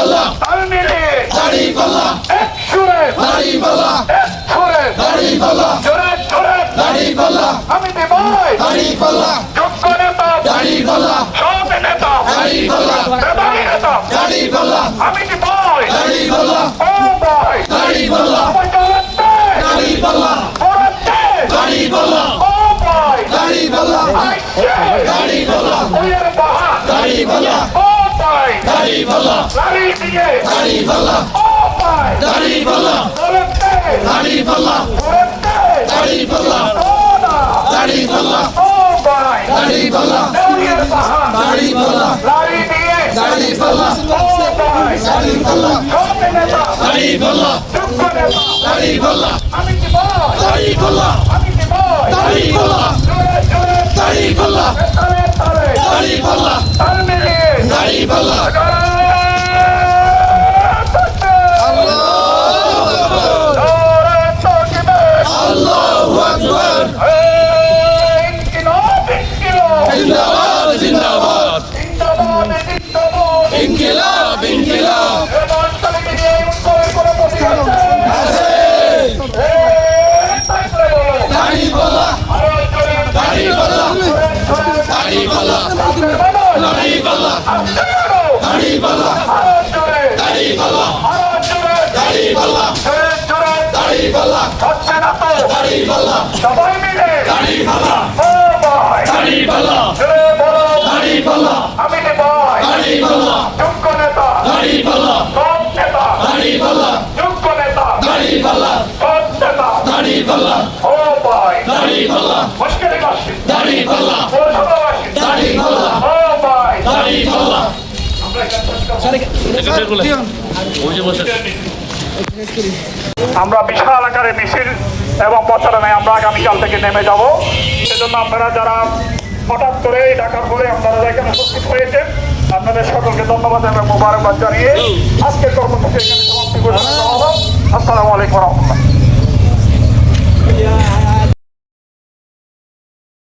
পাল্লা আলমিরে দাড়ি পাল্লা এক সুরে দাড়ি এক সুরে দাড়ি পাল্লা জোরে জোরে আমি দেবাই দাড়ি পাল্লা যোগ্য নেতা দাড়ি পাল্লা নেতা দাড়ি নেতা দাড়ি পাল্লা আমি দেবাই দাড়ি পাল্লা ও ভাই দাড়ি পাল্লা দাড়ি পাল্লা দাড়ি পাল্লা ও ভাই দাড়ি পায় দাড়ি ভালা দাড়ি দিয়ে দাড়ি ভালা ও পায় দাড়ি ভালা ধরতে দাড়ি ভালা ধরতে দাড়ি ভালা ও না দাড়ি ভালা ও পায় দাড়ি ভালা দাড়ির বাহা দাড়ি ভালা দাড়ি দিয়ে দাড়ি ভালা ও পায় দাড়ি ভালা খাতে নেতা দাড়ি ভালা দুঃখ নেতা দাড়ি ভালা আমি কি বল দাড়ি ভালা আমি কি বল দাড়ি ভালা দাড়ি ভালা Viva la দাড়ি পাল্লা দাড়ি পাল্লা দাড়ি পাল্লা দাড়ি পাল্লা দাড়ি পাল্লা সবাই মিলে দাড়ি পাল্লা দাড়ি পাল্লা দাড়ি আমরা বিশাল আকারে মিছিল এবং প্রচারণায় আমরা আগামীকাল থেকে নেমে যাব। সেজন্য আপনারা যারা হঠাৎ করে ঢাকার পরে আপনারা এখানে উপস্থিত হয়েছেন, আপনাদের সকলকে ধন্যবাদ এবং মোবারকবাদ জানিয়ে আজকের কর্মসূচি এখানে সমাপ্তি ঘোষণা আসসালামু আলাইকুম রহমতুল্লাহ।